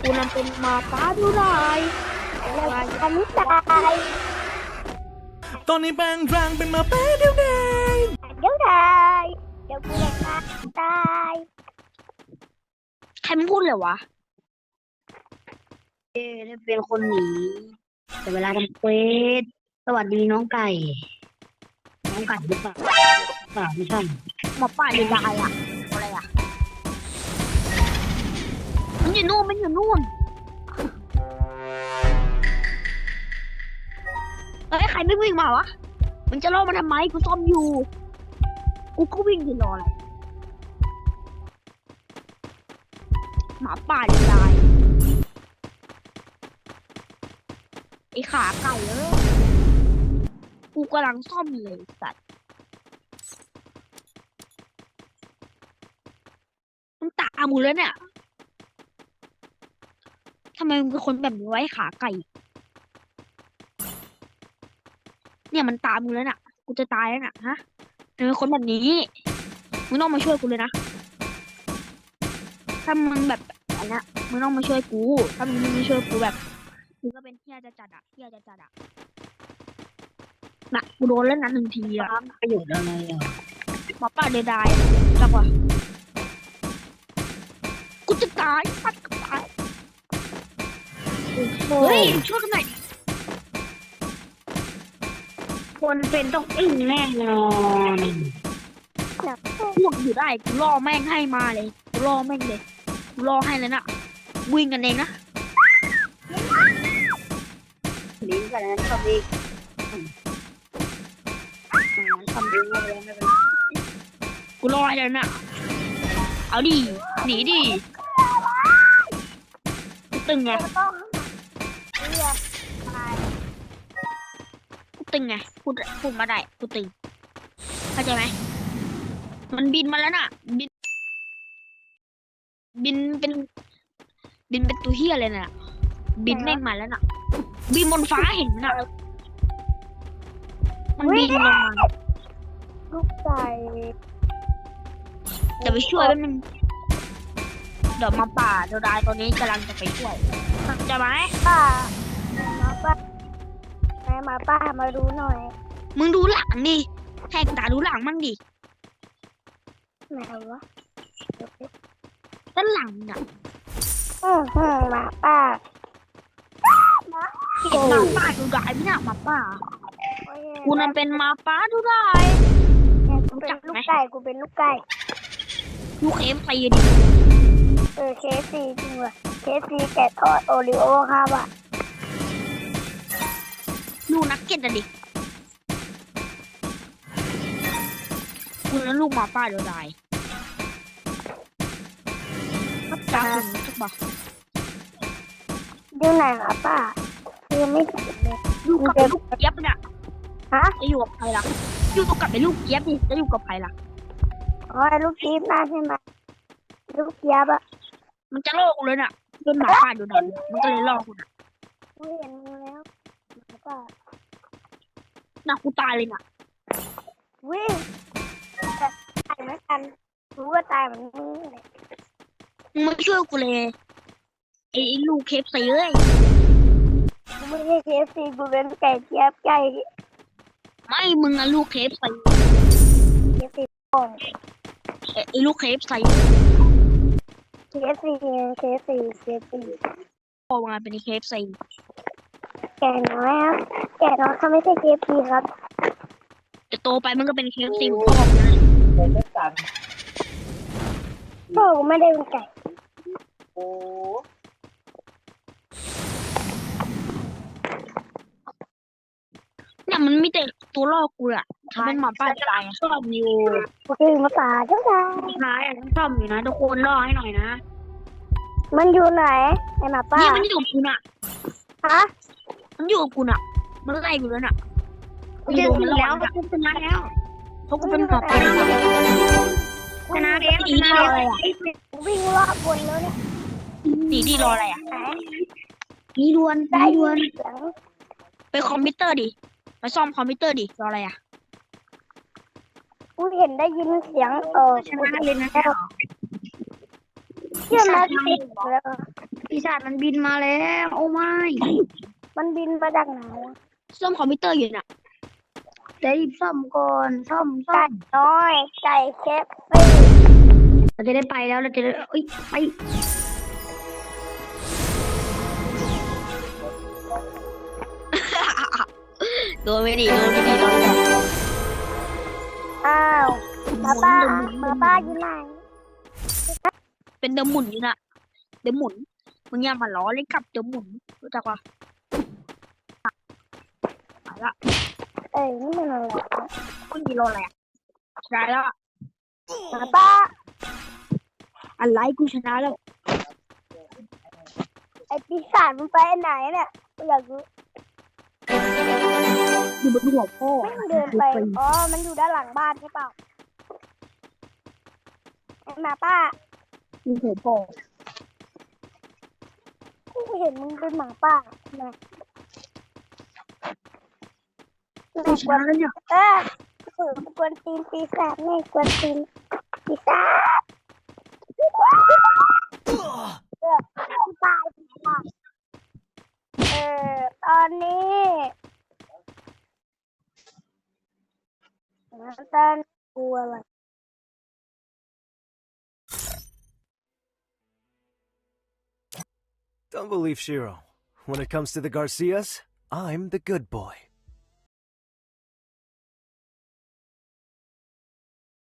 เป็นหมาป้าดูลายลายทำไม่ตายตอนนี้แปลงร่างเป็นหมาแป๊เดียวเดงเดี๋ยวตายเดี๋ยวกูจะตายตายใครมันพูดเลยวะ เอ๊ะได้เป็นคนหนีแต่เวลาทำเควสสวัสดีน้องไก่ น้องไก่หรือเปล่าเปล่าไม่ใช่หมาป้าดูลายอะอะไรอะ มันอยู่นู่นมันอยู่นู่นเฮ้ยใครไม่วิ่งมาวะมันจะล่อมันทำไมกูซ่อมอยู่ กูก็วิ่งอยู่รออะไรหมาป่าดีลายไอ้ขาไก่เอ้ยกูกำลังซ่อมเลยสัตว์มันตามกูแล้วเนี่ย ทำไมมึงเป็นคนแบบนี้ไว้ขาไก่ เนี่ยมันตามกูแล้วน่ะ กูจะตายแล้วน่ะฮะมึงเป็นคนแบบนี้ มึงต้องมาช่วยกูเลยนะ ถ้ามึงแบบอันเนี้ยมึงต้องมาช่วยกู ถ้ามึงไม่มาช่วยกูแบบ มึงก็เป็นเฮียจะจัดอะเฮียจะจัดอะน่ะกูโดนแล้วนะหนึ่งทีอะประโยชน์อะไรอะหมาป่าเดดายจักวะกูจะตายปัดกับตายโอ้ เฮ้ยยช่วยกันหน่อยดิคนเป็นต้องอึ้งแน่นอนพวกอยู่ได้กูล่อแม่งให้มาเลยกูล่อแม่งเลยกูล่อให้เลยนะวิ่งกันเองนะลิ้นกันนั้นทำเองทำเองไม่เป็นไรไม่เป็นไรกูล่อให้เลยนะเอาดิหนีดิกูตึงไงจะต้อง เรียกตายกูตึงไงพูดพูดมาได้กูตึงเข้าใจไหมมันบินมาแล้วน่ะ บิน บินเป็น บินเป็นตัวเฮียเลยน่ะ บินแม่งมาแล้วน่ะ บินบนฟ้าเห็นไหมน่ะ มันบินลงมาลูกไก่เดี๋ยวไปช่วยแป๊บนึงเดี๋ยวมาป่าเดี๋ยวได้ตอนนี้กำลังจะไปช่วย จะไหมป้าหมาป้าไหนหมาป้ามาดูหน่อยมึงดูหลังดิแหกตาดูหลังมั่งดิไหนวะด้านหลังน่ะอือหือหมาป้าเห็นหมาป่าดูได้ไหมน่ะหมาป่าโอ้ยกูนั่นเป็นหมาป่าดูได้เนี่ยกูเป็นลูกไก่กูเป็นลูกไก่ลูกเอ็มไปดิเออเคซีจริงว่ะ เคซีแกะทอดโอริโอครับอะลูกนักเก็ตอะดิกูนั้นลูกหมาป่าดูได้ตาคุณทุกบอกอยู่ไหนหมาป้าคือไม่เห็นเลยลูกกับไอ้ลูกเจี๊ยบน่ะฮะจะอยู่กับใครล่ะอยู่กับไอ้ลูกเจี๊ยบดิจะอยู่กับใครล่ะอ๋อไอ้ลูกจี๊บน่าใช่ไหมลูกเจี๊ยบอะมันจะโลกกูเลยน่ะ เป็นหมาป่าดูได้มันก็เลยล่อกูน่ะกูเห็นมึงแล้วหมาป้าน่ะกูตายเลยน่ะวิ่งตายเหมือนกันรู้ว่าตายเหมือนมึงเลยมึงไม่ช่วยกูเลยไอ้ไอ้ลูกเคฟซีเอ้ยกูไม่ใช่เคซีกูเป็นไก่เจี๊ยบไก่ไม่มึงอะลูกเคฟซีเคซีก่อนไอ้ไอ้ลูกเคฟซี เคซีเคซีเคซีพอมาเป็นเคฟซีแก่น้อยครับแก่น้อยเขาไม่ใช่เคซีครับจะโตไปมันก็เป็นเคฟซีพ่อมึงนะเลยก็สั่งพ่อกูไม่ได้เป็นไก่โอ้ เนี่ยมันมีแต่ตัวล่อกูอะมันเป็นหมาป่าจะตายอะชอบอยู่กูคือหมาป่าเจ้าชายท้ายอะชอบอยู่นะทุกคนรอให้หน่อยนะ มันอยู่ไหนไอหมาป่าเนี่ยมันอยู่กับกูน่ะฮะมันอยู่กับกูน่ะ มันไล่กูแล้วน่ะกูจะถึงแล้วกูชนะแล้วเพราะกูเป็นหมาป่าชนะแล้วหนีดิรออะไรอะกูวิ่งรอบบนแล้วเนี่ยหนีดิรออะไรอะไหนมีดวนได้มีดยิวนนเสียงไปคอมพิวเตอร์ดิ ไปซ่อมคอมพิวเตอร์ดิรออะไรอะกูเห็นได้ยินเสียงเออชนะเลยนะเชื่อไหมที่แล้วปีศาจมันบินมาแล้ว โอ้ไม่มันบินมาจากไหนวะซ่อมคอมพิวเตอร์อยู่น่ะเดี๋ยวรีบซ่อมก่อนซ่อมซ่อไก่มน้อยไก่เคฟซี่เราจะได้ไปแล้วเราจะได้เอ้ยไป โดนไม่ดีโดนไม่ดีโดนไม่ดีอ้าวป้าป้าป้าป้าอยู่ไหนเป็นเดอะหมุนอยู่น่ะเดอะหมุนมึงอย่ามาล้อเล่นกับเดอะหมุนรู้จักปะไปละเอ้ยนี่มันอะไรวะคุณกิโลอะไรอะชนะแล้วอะป้าป้าอะไรกูชนะแล้วไอปีศาจมันไปไหนเนี่ยกูอยากรู้ อยู่บนหัวพ่อไม่งเดินไป อ๋อ มันอยู่ด้านหลังบ้านใช่เปล่าไอ้หมาป้าอยู่หัวพ่อกูเห็นมึงเป็นหมาป่าทำไมกูชนะแล้วเนี่ยเออฝืนกวนตีนปีศาจไงกวนตีนปีศาจ Don't believe Shiro. When it comes to the Garcias, I'm the good boy.